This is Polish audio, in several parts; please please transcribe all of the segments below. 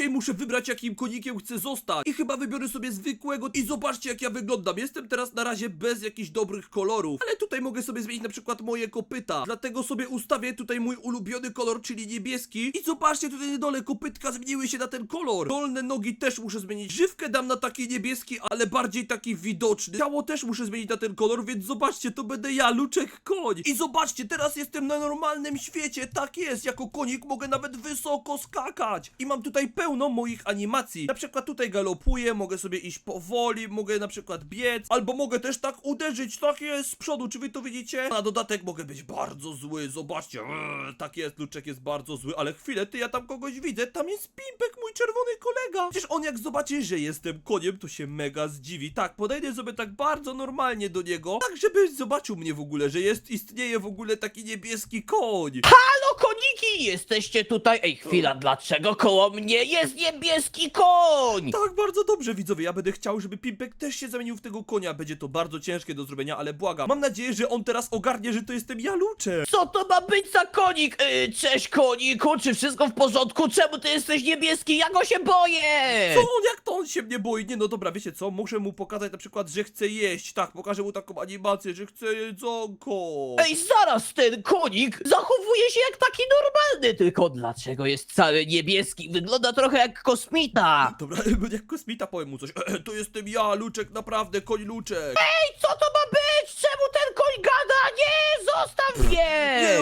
dzisiaj muszę wybrać jakim konikiem chcę zostać. I chyba wybiorę sobie zwykłego i zobaczcie jak ja wyglądam. Jestem teraz na razie bez jakichś dobrych kolorów, ale tutaj mogę sobie zmienić na przykład moje kopyta. Dlatego sobie ustawię tutaj mój ulubiony kolor, czyli niebieski. I zobaczcie tutaj na dole kopytka zmieniły się na ten kolor. Dolne nogi też muszę zmienić. Żywkę dam na taki niebieski, ale bardziej taki widoczny. Ciało też muszę zmienić na ten kolor, więc zobaczcie, to będę ja, Luczek Koń. I zobaczcie, teraz jestem na normalnym świecie. Tak jest, jako konik mogę nawet wysoko skakać. I mam tutaj pełno moich animacji. Na przykład tutaj galopuję, mogę sobie iść powoli, mogę na przykład biec, albo mogę też tak uderzyć. Tak jest, z przodu, czy wy to widzicie? Na dodatek mogę być bardzo zły, zobaczcie. Tak jest, Luczek jest bardzo zły, ale chwilę, ty ja tam kogoś widzę. Tam jest Pimpek, mój czerwony kolega. Przecież on jak zobaczy, że jestem koniem, to się mega zdziwi. Tak, podejdę sobie tak bardzo normalnie do niego, tak żeby zobaczył mnie w ogóle, że jest, istnieje w ogóle taki niebieski koń. Halo, koniki! Jesteście tutaj? Ej, chwila, dlaczego koło mnie jest niebieski koń? Tak, bardzo dobrze, widzowie. Ja będę chciał, żeby Pimpek też się zamienił w tego konia. Będzie to bardzo ciężkie do zrobienia, ale błagam. Mam nadzieję, że on teraz ogarnie, że to jestem ja, Luczek. Co to ma być za konik? Yy, cześć, koniku, czy wszystko w porządku? Czemu ty jesteś niebieski? Ja go się boję! Co on, jak to on się mnie boi? Nie, no dobra, wiecie co? Muszę mu pokazać na przykład, że chce jeść. Tak, pokażę mu taką animację, że chce jedzonko. Ej, zaraz, ten konik zachowuje się jak taki normalny, tylko dlaczego jest cały niebieski? Wygląda trochę jak kosmita. Dobra, jak kosmita powiem mu coś. To jestem ja, Luczek, naprawdę, koń Luczek. Ej, co to ma być? Czemu ten koń gada? Nie, zostaw mnie!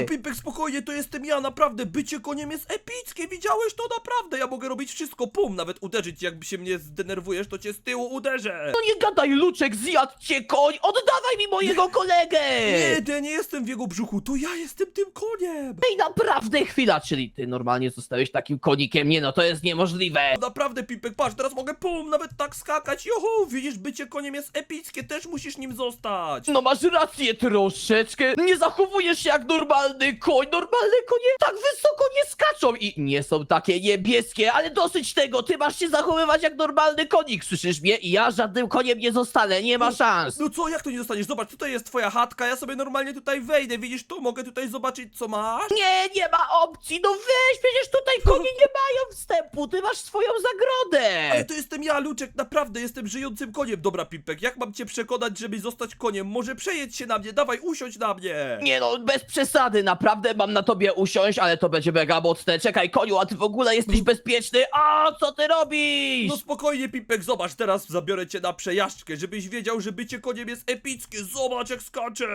No Pimpek, spokojnie, to jestem ja, naprawdę, bycie koniem jest epickie, widziałeś to naprawdę, ja mogę robić wszystko, pum, nawet uderzyć, jakby się mnie zdenerwujesz, to cię z tyłu uderzę. No nie gadaj, Luczek, zjadł cię koń! Oddawaj mi mojego kolegę! Nie, ja nie jestem w jego brzuchu, to ja jestem tym koniem. Ej, naprawdę, chwila, czyli ty normalnie zostałeś takim konikiem? Nie no, to jest niemożliwe! Naprawdę, Pimpek, patrz, teraz mogę, pum, nawet tak skakać, joho, widzisz, bycie koniem jest epickie, też musisz nim zostać. No masz rację troszeczkę, nie zachowujesz się jak normalny koń, normalne konie tak wysoko nie skaczą i nie są takie niebieskie, ale dosyć tego, ty masz się zachowywać jak normalny konik, słyszysz mnie? I ja żadnym koniem nie zostanę, nie ma szans! No co, jak to nie zostaniesz? Zobacz, tutaj jest twoja chatka, ja sobie normalnie tutaj wejdę, widzisz, tu mogę tutaj zobaczyć, co masz. Nie, nie ma opcji, no weź, przecież tutaj konie nie mają wstępu, ty masz swoją zagrodę! Ale to jestem ja, Luczek, naprawdę jestem żyjącym koniem. Dobra, Pimpek, jak mam cię przekonać, żeby zostać koniem? Może przejedź się na mnie, dawaj, usiądź na mnie. Nie no, bez przesady, naprawdę mam na tobie usiąść, ale to będzie mega mocne. Czekaj, koniu, a ty w ogóle jesteś bezpieczny? A co ty robisz? No spokojnie, Pimpek, zobacz, teraz zabiorę cię na przejażdżkę, żebyś wiedział, że bycie koniem jest epickie. Zobacz, jak skacze.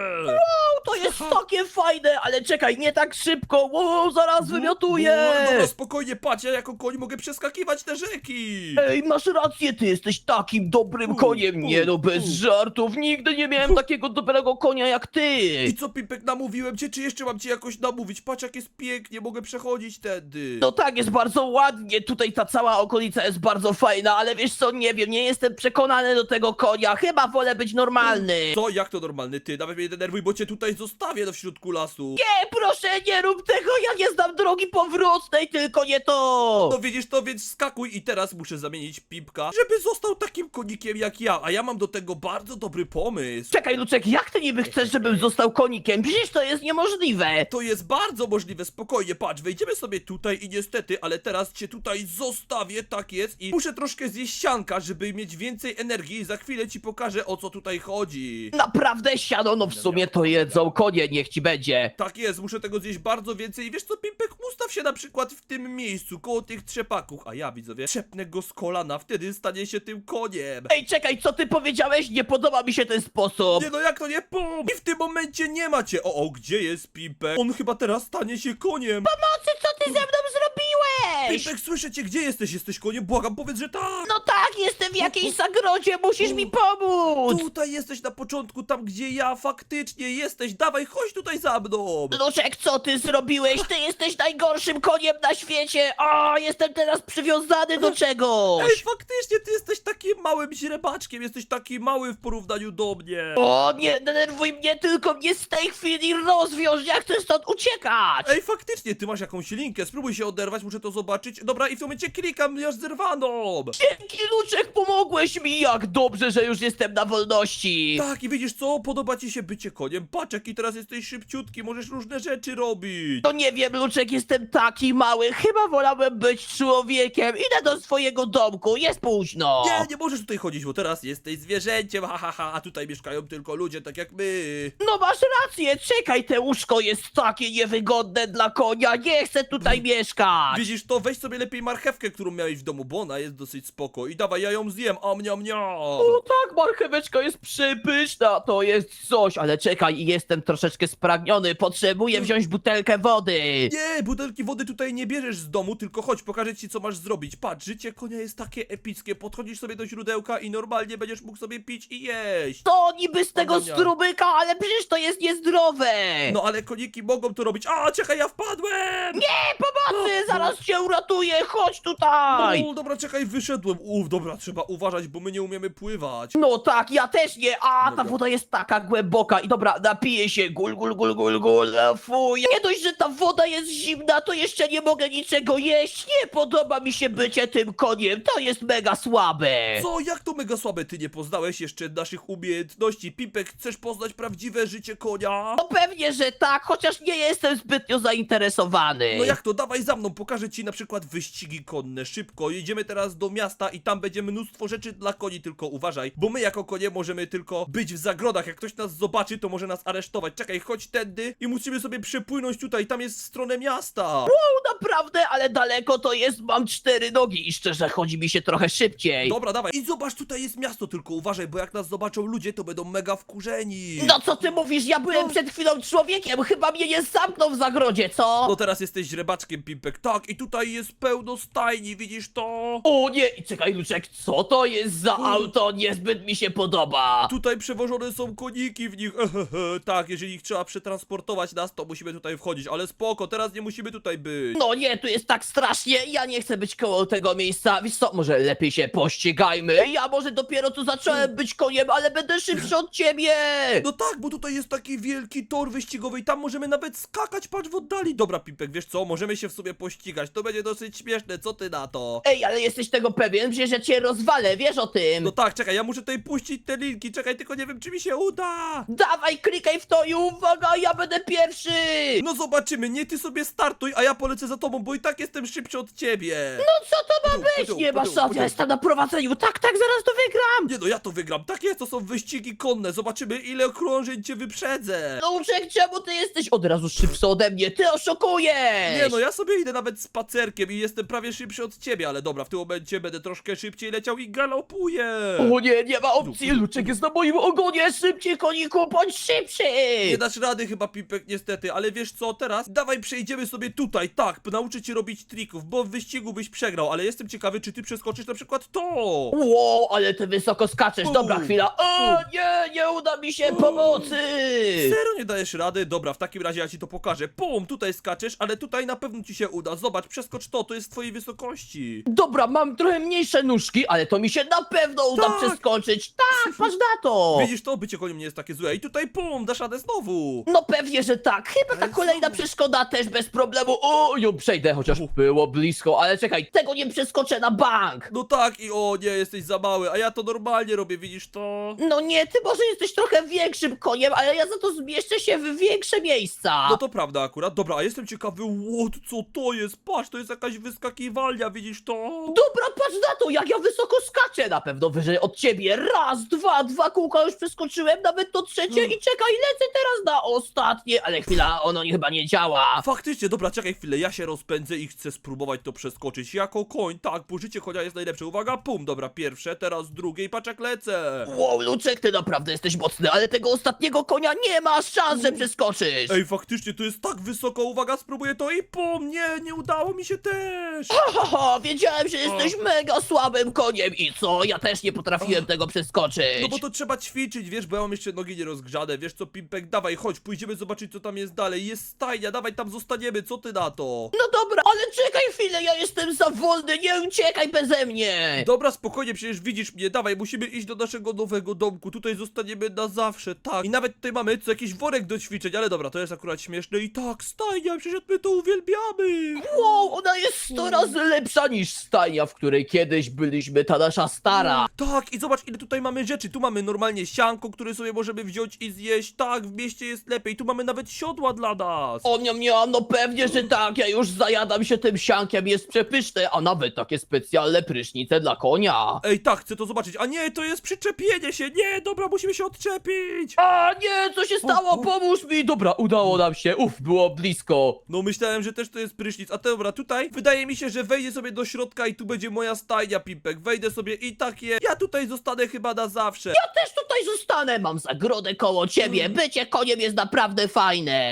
to jest takie fajne, ale czekaj, nie tak szybko, wow, zaraz No, wymiotuję. dobra, spokojnie, patrz, ja jako koń mogę przeskakiwać te rzeki. Ej, masz rację, ty jesteś takim dobrym koniem. Nie no, bez żartów, nigdy nie miałem takiego dobrego konia jak ty. I co, Pimpek, namówiłem cię, czy jeszcze mam cię jakoś namówić? Patrz, jak jest pięknie, mogę przechodzić tędy. No tak, jest bardzo ładnie, tutaj ta cała okolica jest bardzo fajna, ale wiesz co, nie wiem, nie jestem przekonany do tego konia, chyba wolę być normalny. Co, jak to normalny? Ty, nawet mnie nie denerwuj, bo cię tutaj zostawię w środku lasu. Nie, proszę, nie rób tego, ja nie znam drogi powrotnej, tylko nie to. No widzisz to, więc skakuj i teraz muszę zamienić Pipka, żeby został takim konikiem jak ja, a ja mam do tego bardzo dobry pomysł. Czekaj, Luczek, jak ty niby chcesz, żebym został konikiem? Przecież to jest niemożliwe. To jest bardzo możliwe, spokojnie, patrz, wejdziemy sobie tutaj i niestety, ale teraz cię tutaj zostawię, tak jest, i muszę troszkę zjeść sianka, żeby mieć więcej energii i za chwilę ci pokażę o co tutaj chodzi. Naprawdę siano, no w sumie to jedzą konie, niech ci będzie. Tak jest, muszę tego zjeść bardzo więcej i wiesz co, Pimpek, ustaw się na przykład w tym miejscu, koło tych trzepaków, a ja, widzowie, trzepnę go z kolana, wtedy stanie się tym koniem. Ej, czekaj, co ty powiedziałeś? Nie podoba mi się ten sposób. Nie no, jak to nie? Pum! I w tym momencie nie macie. O, o, gdzie jest Pimpek? On chyba teraz stanie się koniem. Pomocy, co ty ze mną zrobiłeś? Pimpek, słyszę cię, gdzie jesteś? Jesteś koniem? Błagam, powiedz, że tak! No tak, jestem w jakiejś zagrodzie, musisz mi pomóc. Tutaj jesteś na początku, tam gdzie ja faktycznie jesteś. Dawaj, chodź tutaj za mną! Luczek, co ty zrobiłeś? Ty jesteś najgorszym koniem na świecie! O, jestem teraz przywiązany do Ej, czegoś! faktycznie, ty jesteś takim małym źrebaczkiem, jesteś taki mały w porównaniu do mnie. O, nie denerwuj mnie, tylko mnie z tej chwili rozwiąż, ja chcę stąd uciekać! Ej, faktycznie, ty masz jakąś linkę, spróbuj się oderwać, muszę to zobaczyć. Dobra, i w tym momencie klikam, masz zerwaną. Dzięki, Luczek, pomogłeś mi! Jak dobrze, że już jestem na wolności! Tak, i widzisz co? Podoba ci się bycie koniem. Patrz, jaki teraz jesteś szybciutki, możesz różne rzeczy robić. To nie wiem, Luczek, jestem taki mały, chyba wolałbym być człowiekiem. Idę do swojego domku, jest późno! Nie, nie możesz tutaj chodzić, bo teraz jesteś zwierzęciem, ha, ha, ha, a tutaj mieszkają tylko ludzie, tak jak my. No masz rację, czekaj, te łóżko jest takie niewygodne dla konia, nie chcę tutaj mieszkać! Widzisz to? Weź sobie lepiej marchewkę, którą miałeś w domu, bo ona jest dosyć spoko. I dawaj, ja ją zjem, a mniam, mniam. O tak, marcheweczka jest przepyszna, to jest coś, ale czekaj, jestem troszeczkę spragniony, potrzebuję wziąć butelkę wody. Nie, butelki wody tutaj nie bierzesz z domu, tylko chodź, pokażę ci co masz zrobić. Patrz, życie konia jest takie epickie. Podchodzisz sobie do źródełka i normalnie będziesz mógł sobie pić i jeść. To niby z tego strumyka, ale przecież to jest niezdrowe. No ale koniki mogą to robić. A, czekaj, ja wpadłem! Nie, pomocy, zaraz cię uratuję, chodź tutaj. O, dobra, czekaj, wyszedłem. Uf, dobra, trzeba uważać, bo my nie umiemy pływać. No tak, ja też nie, a Dobra. ta woda jest taka głęboka i dobra, napiję się, gul, gul, gul, gul, gul, a fuj. Nie dość, że ta woda jest zimna, to jeszcze nie mogę niczego jeść, nie podoba mi się bycie tym koniem, to jest mega słabe. Co? Jak to mega słabe? Ty nie poznałeś jeszcze naszych umiejętności. Pipek, chcesz poznać prawdziwe życie konia? No pewnie, że tak, chociaż nie jestem zbytnio zainteresowany. No jak to? Dawaj za mną, pokażę ci na przykład wyścigi konne. Szybko, jedziemy teraz do miasta i tam będzie mnóstwo rzeczy dla koni, tylko uważaj, bo my jako konie możemy tylko być w zagrodach. Jak ktoś nas zobaczy, to może nas aresztować. Czekaj, chodź tędy i musimy sobie przepłynąć tutaj, tam jest w stronę miasta. O, naprawdę, ale daleko to jest, mam cztery nogi i szczerze chodzi mi się trochę szybciej. Dobra, dawaj. I zobacz, tutaj jest miasto, tylko uważaj, bo jak nas zobaczą ludzie, to będą mega wkurzeni. No co ty mówisz, ja byłem No. przed chwilą człowiekiem, chyba mnie nie zamknął w zagrodzie, co? No teraz jesteś źrebaczkiem, Pimpek. Tak, i tutaj jest pełno stajni, widzisz to? O nie, i czekaj Luczek, co to jest za U. auto? Niezbyt mi się podoba. Tutaj przewożone są koniki w nich. Ehehe, tak, jeżeli ich trzeba przetransportować nas, to musimy tutaj wchodzić, ale spoko, teraz nie musimy tutaj być. No nie, tu jest tak strasznie, ja nie chcę być koło tego miejsca. Wiesz co, może lepiej się pościgajmy. Ja może dopiero tu zacząłem być koniem, ale będę szybszy od ciebie. No tak, bo tutaj jest taki wielki tor wyścigowy i tam możemy nawet skakać, patrz w oddali. Dobra, Pimpek, wiesz co, możemy się w sobie pościgać, to będzie dosyć śmieszne, co ty na to? Ej, ale jesteś tego pewien? Przecież ja cię rozwalę, wiesz o tym. No tak, czekaj, ja muszę tutaj puścić te linki, czekaj, tylko nie wiem, czy mi się uda. Dawaj, klikaj w to i uwaga, ja będę pierwszy. No zobaczymy, nie ty sobie startuj, a ja polecę za tobą, bo i tak jestem szybszy od ciebie. No co to ma być? Nie masz pudu, szans, ja jestem na prowadzeniu. Tak, tak, zaraz to wygram. Nie no, ja to wygram. Tak jest, to są wyścigi konne. Zobaczymy, ile okrążeń cię wyprzedzę. Luczek, czemu ty jesteś od razu szybszy ode mnie? Ty oszukujesz! Nie no, ja sobie idę nawet spacerkiem i jestem prawie szybszy od ciebie, ale dobra, w tym momencie będę troszkę szybciej leciał i galopuję. O nie, nie ma opcji, Luczek jest na moim ogonie, szybciej koniku, bądź szybszy! Nie dasz rady chyba, Pipek, niestety, ale wiesz co, teraz? Dawaj przejdziemy sobie tutaj, tak, nauczę cię robić trików, bo w wyścigu byś przegrał, ale jestem ciekawy, czy ty przeskoczysz na przykład to. Wow, ale ty wysoko skaczesz, U. dobra chwila. O nie, nie uda mi się, pomocy! Serio nie dajesz rady? Dobra, w takim razie ja ci to pokażę. Pum, tutaj skaczesz, ale tutaj na pewno ci się uda. Zobacz, przeskocz to, to jest w twojej wysokości. Dobra, mam trochę mniejsze ale to mi się na pewno uda Tak. przeskoczyć. Tak, patrz na to! Widzisz to? Bycie koniem nie jest takie złe. I tutaj pum, dasz radę znowu. No pewnie, że tak. Chyba ta Ale kolejna przeszkoda też bez problemu. O, ją przejdę, chociaż było blisko, ale czekaj, tego nie przeskoczę na bank. No tak i o nie, jesteś za mały, a ja to normalnie robię, widzisz to? No nie, ty może jesteś trochę większym koniem, ale ja za to zmieszczę się w większe miejsca. No to prawda akurat. Dobra, a jestem ciekawy, what, co to jest? Patrz, to jest jakaś wyskakiwalnia, widzisz to? Dobra, patrz na to, jak ja wysoko skaczę. Na pewno wyżej od ciebie. Raz, dwa, dwa kółka już przeskoczyłem, nawet to trzecie Hmm. i czekaj, lecę teraz na ostatnie. Ale chwila, ono nie- chyba nie działa. Faktycznie, dobra, czekaj chwilę, ja się rozpędzę i chcę spróbować to przeskoczyć. Jako koń, tak, bo życie konia jest najlepsze. Uwaga, pum, dobra, pierwsze, teraz drugie i patrz jak lecę. Wow, Luczek, ty naprawdę jesteś mocny, ale tego ostatniego konia nie ma szans, że przeskoczysz. Ej, faktycznie, to jest tak wysoko, uwaga, spróbuję to i pum, nie, nie udało mi się też. Ha, ha, wiedziałem, że jesteś mega koniem i co? Ja też nie potrafiłem tego przeskoczyć. No bo to trzeba ćwiczyć, wiesz, bo ja mam jeszcze nogi nierozgrzane, wiesz co, Pimpek, dawaj, chodź, pójdziemy zobaczyć co tam jest dalej, jest stajnia, dawaj tam zostaniemy, co ty na to? No dobra, ale czekaj chwilę, ja jestem za wolny, nie uciekaj beze mnie! Dobra, spokojnie, przecież widzisz mnie, dawaj, musimy iść do naszego nowego domku, tutaj zostaniemy na zawsze, tak. I nawet tutaj mamy co jakiś worek do ćwiczeń, ale dobra, to jest akurat śmieszne i tak, stajnia, przecież my to uwielbiamy. Wow, ona jest 100 razy lepsza niż stajnia, w której kiedyś byliśmy, ta nasza stara. Tak, i zobacz ile tutaj mamy rzeczy, tu mamy normalnie sianko, które sobie możemy wziąć i zjeść, tak, w mieście jest lepiej, tu mamy nawet siodła dla nas. O niam, niam, no pewnie, że tak, ja już zajadam się tym siankiem, jest przepyszne, a nawet takie specjalne prysznice dla konia. Ej, tak, chcę to zobaczyć, a nie, to jest przyczepienie się, nie, dobra, musimy się odczepić. A nie, co się stało? Pomóż mi! Dobra, udało nam się, uff, było blisko. No myślałem, że też to jest prysznic, a dobra, tutaj wydaje mi się, że wejdę sobie do środka i tu będzie moja stajnia, Wejdę sobie i tak je, ja tutaj zostanę chyba na zawsze. Ja też tutaj zostanę, mam zagrodę koło ciebie, bycie koniem jest naprawdę fajne.